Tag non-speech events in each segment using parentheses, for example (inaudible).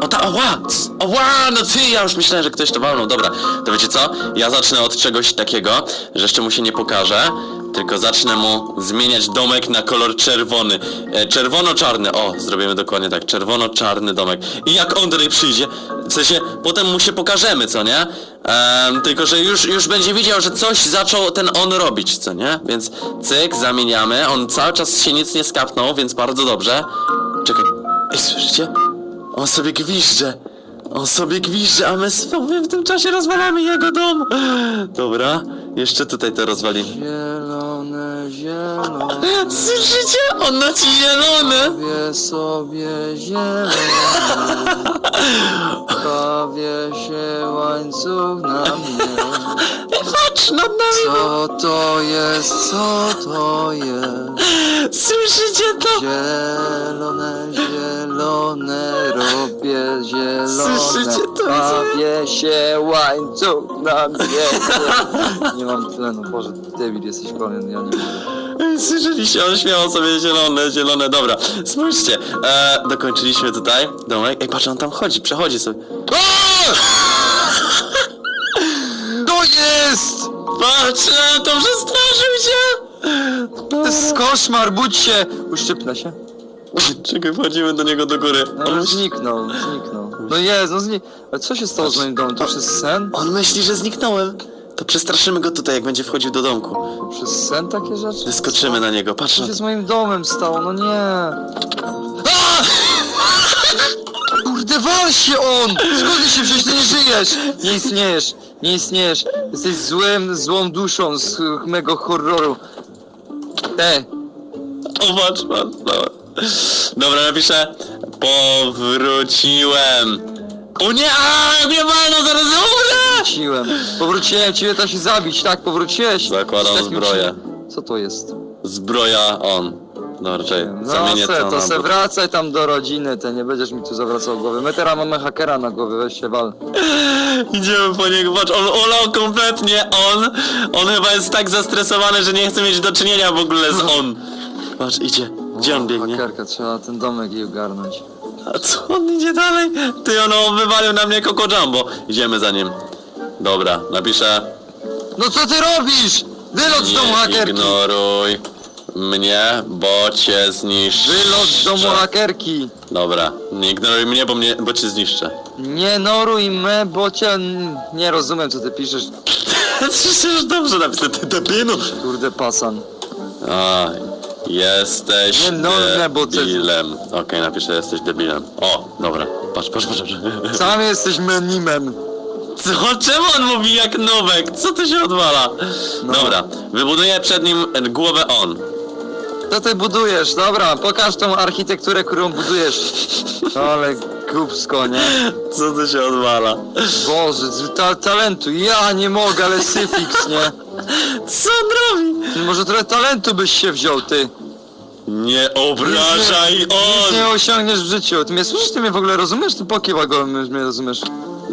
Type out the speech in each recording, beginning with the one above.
O ta, ała! Ała, no ty, ja już myślałem, że ktoś to walnął. Dobra, to wiecie co? Ja zacznę od czegoś takiego, że jeszcze mu się nie pokaże, tylko zacznę mu zmieniać domek na kolor czerwony. E, czerwono-czarny, o, zrobimy dokładnie tak, czerwono-czarny domek. I jak on tutaj przyjdzie, w sensie, potem mu się pokażemy, co nie? Tylko, że już, już będzie widział, że coś zaczął ten on robić, co nie? Więc cyk, zamieniamy. On cały czas się nic nie skapnął, więc bardzo dobrze. Czekaj, ej, słyszycie? On sobie gwizdże. On sobie gwizdże, a my sobie w tym czasie rozwalamy jego dom. Dobra, jeszcze tutaj to rozwalimy. Zielone, zielone, Słyszycie? On nosi zielony. bawię sobie zielone. Bawię się łańcuch na mnie. (laughs) Patrz nad nami. Co to jest, co to jest? Słyszycie to? Zielone, zielone, robię zielone. Słyszycie to? Bawię się łańcuch na mnie. Nie mam tlenu, Boże, debil jesteś pełen, ja nie mogę. Słyszeliście? On śmiał sobie zielone, zielone. Dobra, spójrzcie. E, dokończyliśmy tutaj domek. Ej, patrz, on tam chodzi, przechodzi sobie. To jest! Patrz na to, przestraszył się! To jest koszmar, budź się! Uszczypnę się. (laughs) Czekaj, wchodzimy do niego do góry. No, On, myśli, zniknął, zniknął. No jest, no zniknął. Ale co się stało z moim domem? To przez sen? on myśli, że zniknąłem. To przestraszymy go tutaj, jak będzie wchodził do domku. Przez sen takie rzeczy? Wyskoczymy na niego, patrz Co na się z moim domem stało? No nie. Kurde, wal się on! Skąd ty się wziąć? Ty nie żyjesz! Nie istniejesz, nie istniejesz. Jesteś złym, złą duszą z mego horroru. Te, O, patrz, patrz, dobra. Dobra, napiszę. Powróciłem. O nie, a nie wolno, zaraz umrę! wróciłem. Powróciłem, ciebie to się zabić, tak, powróciłeś. Zakładam takim zbroję. czym- Co to jest? Zbroja on. Dobra, czekaj, No zamienię se, to to na... se wracaj tam do rodziny, te nie będziesz mi tu zawracał głowy. My teraz mamy hakera na głowie, weź się wal. Idziemy po niego, patrz, on olał kompletnie on. On chyba jest tak zestresowany, że nie chce mieć do czynienia w ogóle z on. Patrz, idzie. Gdzie on biegnie? Hakerka, trzeba ten domek jej ogarnąć. A co on idzie dalej? Ty, on wywalił na mnie Coco Jumbo. Idziemy za nim. Dobra, napiszę. No co ty robisz? Wylot z domu Nie hakerki! ignoruj mnie, bo cię zniszczę. Wylot z domu hakerki! Dobra, nie ignoruj mnie, bo, mnie, bo cię zniszczę. Nie noruj me, bo cię... Nie rozumiem co ty piszesz, (laughs) Przecież dobrze napisane, ty debilu. kurde pasan. A, jesteś no, bo ty- debilem. Okej, napiszę, jesteś debilem. O, dobra, patrz, patrz, patrz. patrz. Sam jesteś menimem. Co? Czemu on mówi jak nowek? Co tu się odwala? No. Dobra, wybuduję przed nim e, głowę on. Co ty budujesz? Dobra, pokaż tą architekturę, którą budujesz. Ale głupsko, nie? Co tu się odwala? Boże, ta, talentu, ja nie mogę, ale syfix, nie? Co on robi? Może trochę talentu byś się wziął, ty. Nie obrażaj Nic on! nie osiągniesz w życiu. Ty mnie słyszysz, ty mnie w ogóle rozumiesz? Ty pokiwa go, mnie rozumiesz.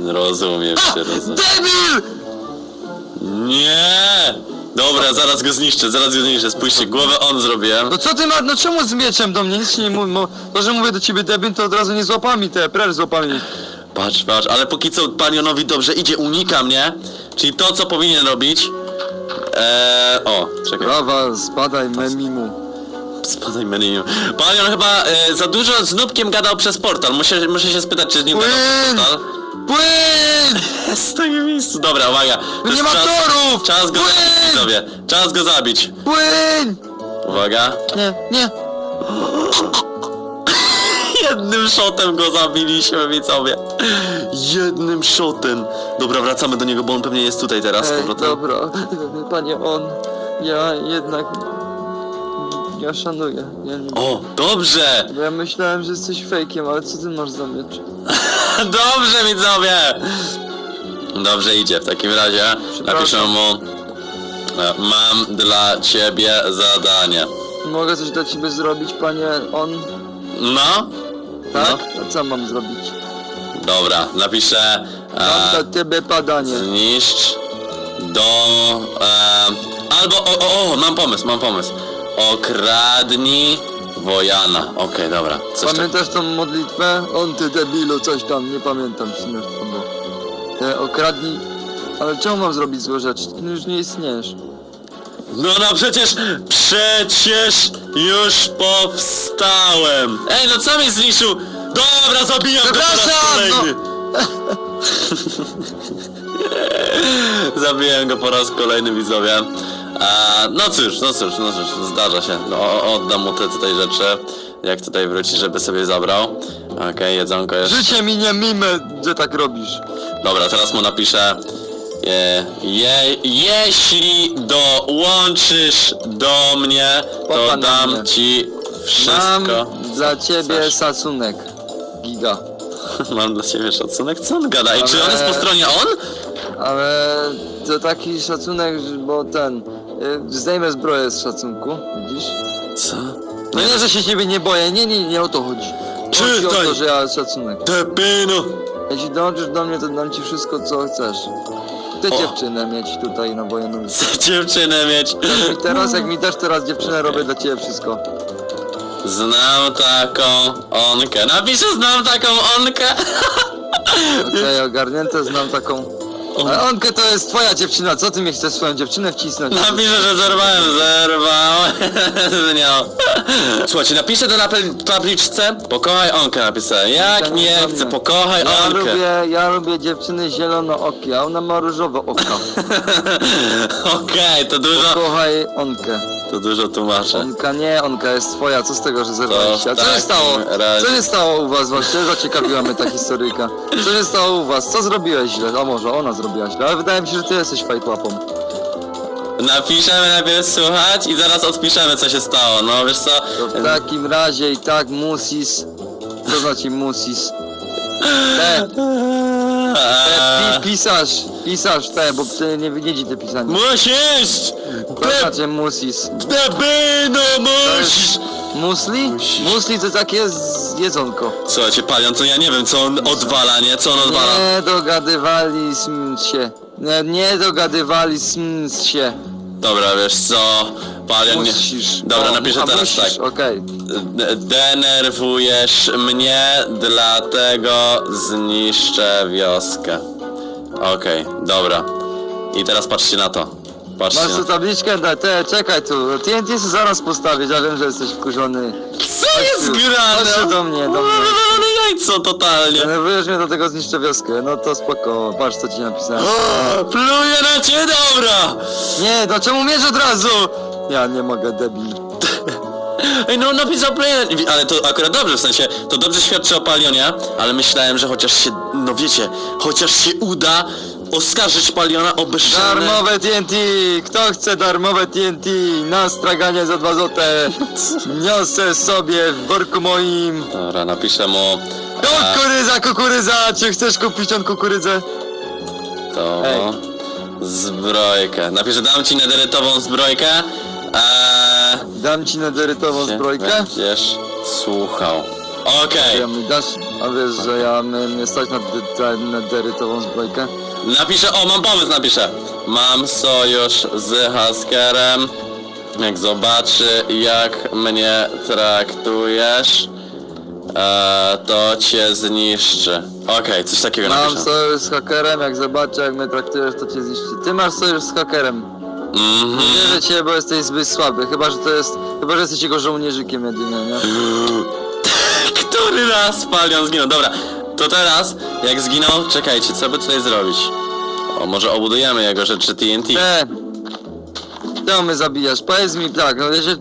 Rozumiem cię, rozumiem. Debil! Nie! Dobra, zaraz go zniszczę, zaraz go zniszczę. Spójrzcie, głowę on zrobiłem. No co ty ma, no czemu z mieczem do mnie? Nic nie mów, mo, to, że mówię do ciebie debil, to od razu nie z łapami te, precz z łapami. Patrz, patrz, ale póki co palionowi dobrze idzie, unika mnie. Czyli to, co powinien robić. Eee, o, czekaj. Prawa, spadaj, memimu. Spadaj menu. Palion chyba e, za dużo z Nubkiem gadał przez portal. Muszę, muszę się spytać, czy z nim gadał przez Płyn! portal. Płyn! (laughs) Stoi w miejscu. Dobra, uwaga. To nie jest ma czas, torów! Czas go Płyn! zabić, widzowie. Czas go zabić. Płyn! Uwaga. Nie, nie. (laughs) Jednym shotem go zabiliśmy, widzowie. Jednym shotem. Dobra, wracamy do niego, bo on pewnie jest tutaj teraz. z Ej, powrotem. dobra, panie on, ja jednak... Ja szanuję, ja nie... O, dobrze. Bo ja myślałem, że jesteś fejkiem, ale co ty masz za miecz? (laughs) Dobrze, widzowie. Dobrze idzie. W takim razie napiszę mu. e, Mam dla ciebie zadanie. Mogę coś dla ciebie zrobić, panie on? No? Tak? No. A co mam zrobić? Dobra, napiszę. Mam E, dla ciebie badanie. zniszcz do. E, albo. O, o, o, mam pomysł, mam pomysł. Okradnij Wojana. Okej, dobra. Coś tak... Pamiętasz tą modlitwę? On ty debilu, coś tam, nie pamiętam, to było. Te okradnij... Ale czemu mam zrobić złe rzeczy? Ty już nie istniejesz. No no przecież, przecież już powstałem. Ej, no co mi zniszczył? Dobra, zabijam go po raz Przepraszam, kolejny. (laughs) Zabiłem go po raz kolejny, widzowie. A, no cóż, no cóż, no cóż, zdarza się. No, oddam mu te tutaj rzeczy. Jak tutaj wróci, żeby sobie zabrał. Okej, jedzonko jest. Życie mi nie mimę, że tak robisz. Dobra, teraz mu napiszę. E, je, jeśli dołączysz do mnie, to Popa na mnie. dam ci Mam wszystko. dla ciebie chcesz. szacunek. Giga. (laughs) Mam dla ciebie szacunek. Co on gada? I czy on jest po stronie on? Ale to taki szacunek, bo ten... y, Zdejmę zbroję z szacunku, widzisz? Co? No nie, że się ciebie nie boję, nie, nie, nie o to chodzi. Chodzi o Czytaj. to, że ja szacunek. Debino! Jeśli dołączysz do mnie, to dam ci wszystko, co chcesz. O. dziewczynę mieć tutaj na wojennym. Chcę dziewczynę mieć. I (laughs) teraz, jak mi dasz teraz dziewczynę, robię dla ciebie wszystko. Znam taką onkę. Napiszę znam taką onkę. Okej, ogarnięte, znam taką... Onkę to jest twoja dziewczyna, co ty mnie chcesz swoją dziewczynę wcisnąć? Napiszę, że zerwałem, zerwałem (laughs) z nią. Słuchajcie, napiszę to na tabliczce. Pokochaj onkę napisałem. Jak Tak, nie chcę, pokochaj Ja onkę. lubię, ja lubię dziewczyny zielonookie, a ona ma różowe oka. (laughs) Okej, to dużo, Kochaj Onkę. To dużo tłumaczę. Onka nie, Onka jest twoja, co z tego, że zerwaliście? A co się stało? razie- Co się stało u was właśnie? Zaciekawiła mnie ta historyjka. Co się stało u was? Co zrobiłeś źle? A może ona zrobiła źle, ale wydaje mi się, że ty jesteś fajtłapą. Napiszemy najpierw słuchać i zaraz odpiszemy co się stało. No wiesz co? To w takim razie i tak musis. Co znaczy musis? (laughs) Te, te Eee, pi, pisarz, pisarz te, bo ty nie widzi te pisania. Musisz! To De, znaczy musisz! jest musli? Musli to takie z- jedzonko. Słuchajcie, palion, to ja nie wiem co on odwala, nie? Co on odwala? Nie dogadywali się. Nie, nie dogadywali się. Dobra, wiesz co? Palion nie... Musisz. Dobra, O, napiszę teraz musisz, tak. D- Denerwujesz mnie, dlatego zniszczę wioskę. Okej, dobra. I teraz patrzcie na to. Patrzcie Masz tu tabliczkę? Da, te, czekaj tu. TNT sobie zaraz postawić, ja wiem, że jesteś wkurzony. Co jest tu. grane? Chodź do mnie, do mnie. (laughs) Jajco totalnie. Denerwujesz mnie do tego zniszczę wioskę. No to spoko, patrz co ci napisałem. O, Pluję na cię, dobra! Nie, no czemu mierz od razu? Ja nie mogę, debil. Ej, no napisał player, ale to akurat dobrze, w sensie, to dobrze świadczy o Palionie, ale myślałem, że chociaż się, no wiecie, chociaż się uda oskarżyć Paliona o bezczelne... Darmowe TNT! Kto chce darmowe TNT? Na straganie za dwa złote. Niosę sobie w worku moim. Dobra, napiszę mu... Kukurydza, kukurydza! Czy chcesz kupić on kukurydzę? To... Ej. Zbrojkę. Napiszę, dam ci nederytową zbrojkę. Eee... Dam ci nederytową zbrojkę? Będziesz słuchał. Okej. Ja mi dasz, a wiesz, że ja mnie stać na de- tę nederytową zbrojkę? Napiszę, o mam pomysł, napiszę. Mam sojusz z Haskerem. Jak zobaczy jak mnie traktujesz, e, to cię zniszczy. Okej, coś takiego Mam napiszę. sojusz z hakerem, jak zobaczę jak mnie traktujesz, to cię zniszczy. Ty masz sojusz z hakerem. Mhm. Nie wierzę cię, bo jesteś zbyt słaby. Chyba, że to jest, chyba, że jesteś jego żołnierzykiem jedynie, nie? (laughs) Który raz Palion zginął? Dobra, to teraz, jak zginął, czekajcie, co by tutaj zrobić? O, może obudujemy jego rzeczy TNT. Te! Czemu mnie zabijasz? Powiedz mi tak, no jeżeli